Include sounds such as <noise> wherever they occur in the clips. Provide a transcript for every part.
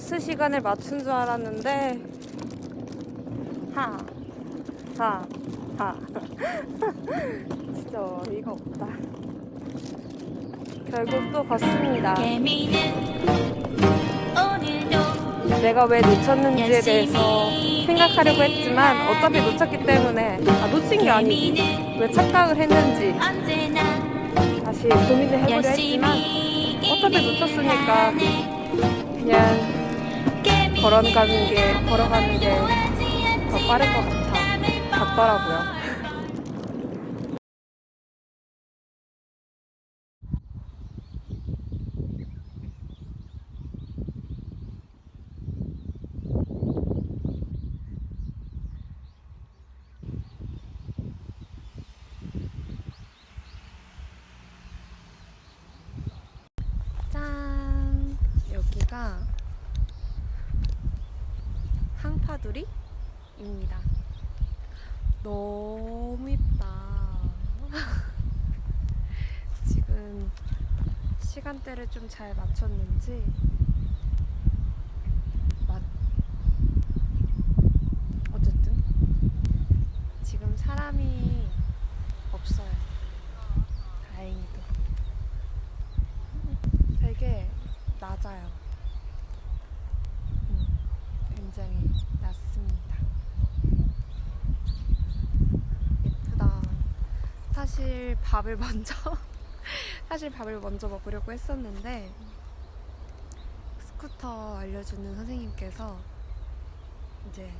버스 시간을 맞춘 줄 알았는데. 하, 하, 하. <laughs> 진짜 어이가 없다. 결국 또 오늘도 내가 왜 놓쳤는지에 대해서 생각하려고 했지만 어차피 놓쳤기 때문에 아 놓친 게 아니지. 왜 착각을 했는지. 다시 고민을 해보려 했지만 어차피 놓쳤으니까 그냥 걸어가는 게 걸어가는 게 더 빠른 것 같아 같더라고요. 짠 여기가 항파두리입니다. 너무 이쁘다. <laughs> 지금 시간대를 좀 잘 맞췄는지 맞 어쨌든 지금 사람이 없어요. 다행히도. 되게 낮아요. 음, 굉장히 낮습니다. 예쁘다. 사실 밥을 먼저 <laughs> 사실 밥을 먼저 먹으려고 했었는데 스쿠터 알려주는 선생님께서 이제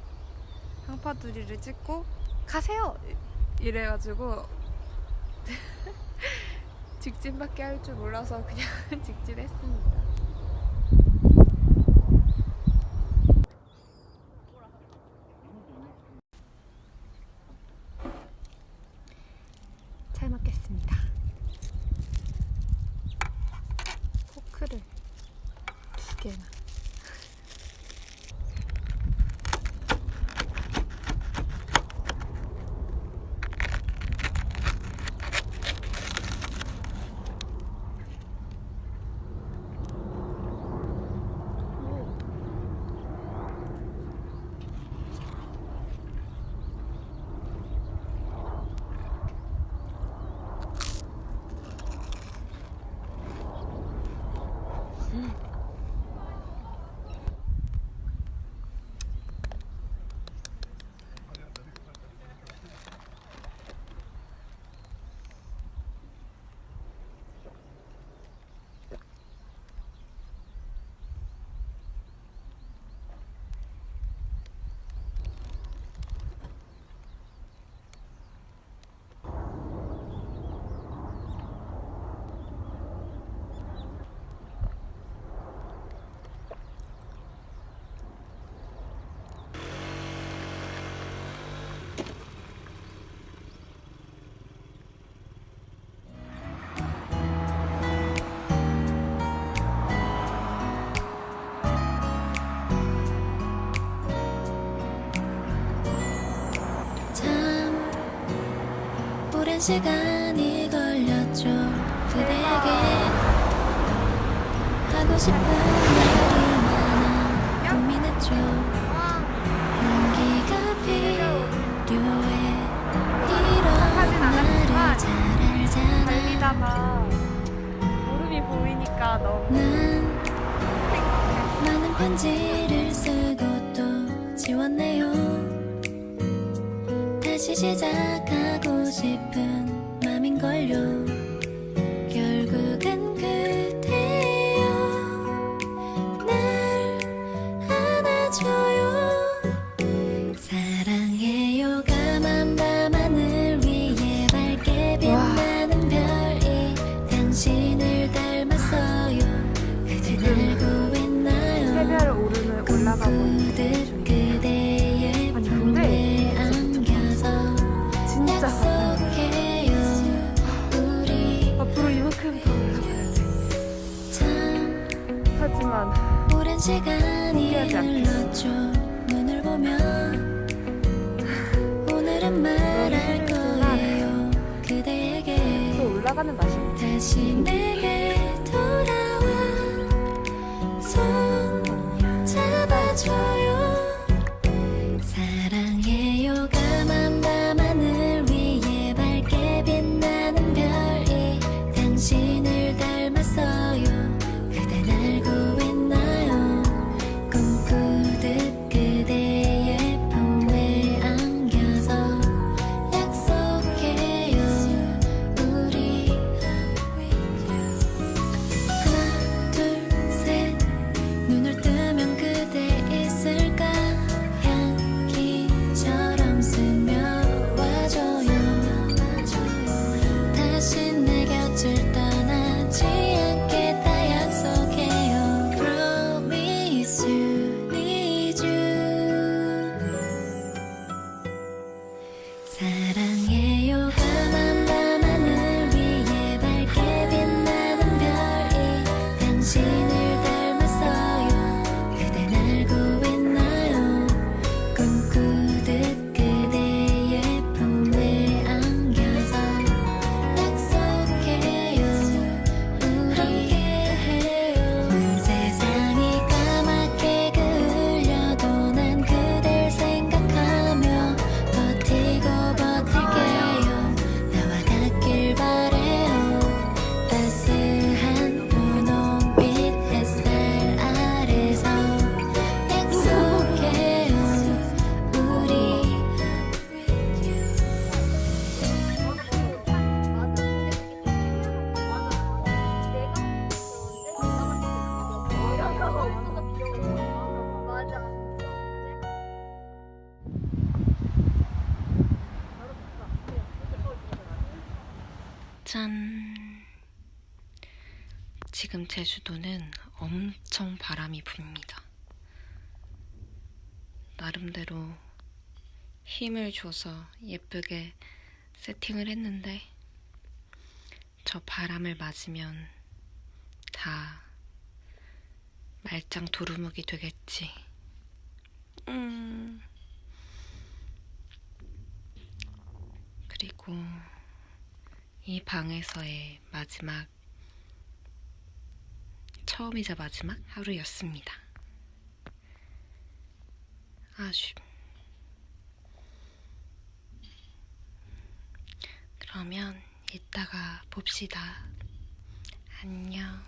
항파두리를 찍고 가세요 이래가지고 <laughs> 직진밖에 할 줄 몰라서 그냥 <laughs> 직진했습니다. 잘 먹겠습니다. 포크를 두 시간이 걸렸죠. 그대에게 하고 싶은 말이 많아 고민했죠. 용기가 필요해. 이런 나를 잘 알잖아. 무릎이 보이니까 너무 난 많은 편지를 쓰고 또 지웠네요. 다시 시작하고 싶은 柔。 맛이. 다시 내게 짠. 지금 제주도는 엄청 바람이 붑니다. 나름대로 힘을 줘서 예쁘게 세팅을 했는데 저 바람을 맞으면 다 말짱 도루묵이 되겠지. 음. 그리고 이 방에서의 마지막 처음이자 마지막 하루였습니다. 아쉬. 그러면 이따가 봅시다. 안녕.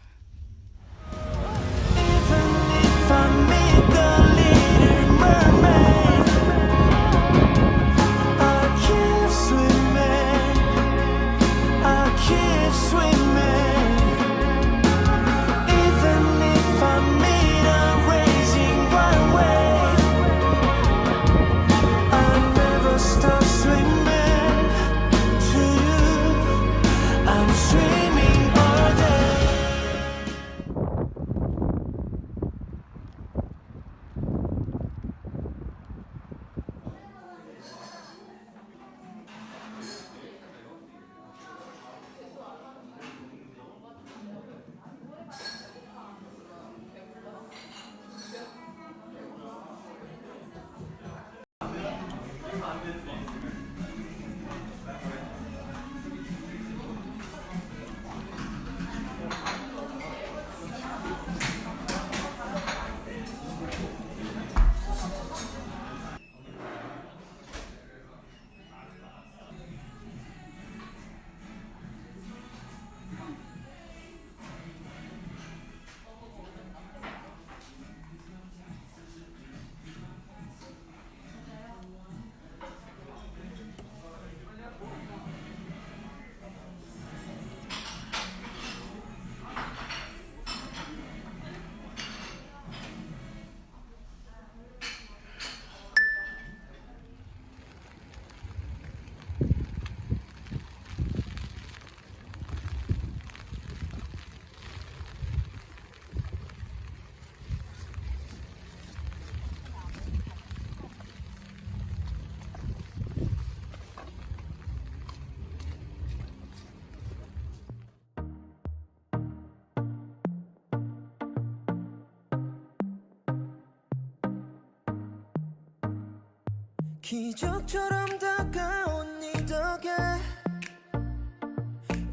기적처럼 다가온 네 덕에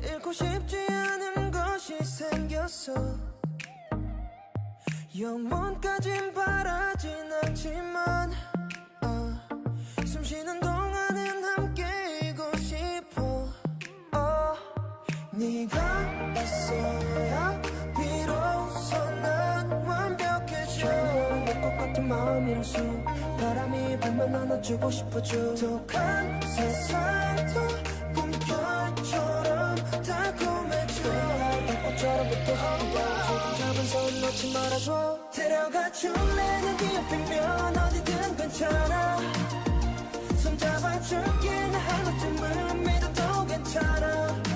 잃고 싶지 않은 것이 생겼어. 영원까진 바라진 않지만 아, 숨 쉬는 동안은 함께이고 싶어. 어, 네가 있어야 비로소 난 완벽해져 내것 같은 마음이라서 바람이 불면 안아주고 싶어져. 독한 세상도 꿈결처럼 달콤해져. 벚꽃처럼 흩어지는 지금 잡은 손 놓지 말아줘. 데려가 줄래 내 뒤옆이면 어디든 괜찮아. 손 잡아줄게 나 하루쯤은 믿어도 괜찮아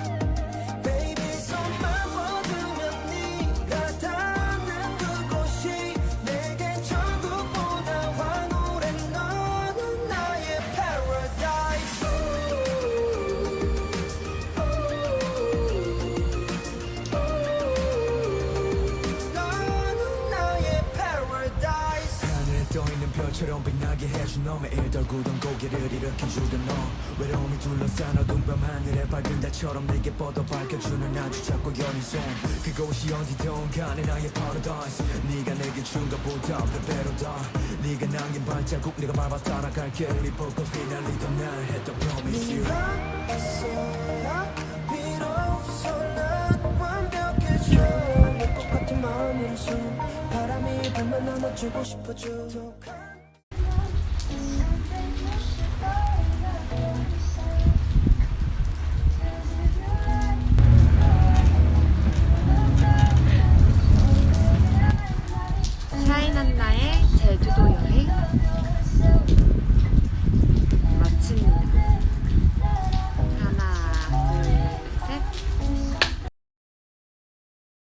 빛나게 해준 너 매일 덜구던 고개를 일으켜주던 너 외로움이 둘러싼 어두운 밤 하늘에 밝은 달처럼 내게 뻗어 밝혀주는 아주 작고 여린 손 그곳이 어디든 간에 나의 paradise. 네가 내게 준 것보다 더 네가 남긴 발자국 내가 밟아 따라갈게. 우리 벚꽃 휘날리던 날 했던 promise you. 마음으로 숨 바람이 불면 안아주고 싶어져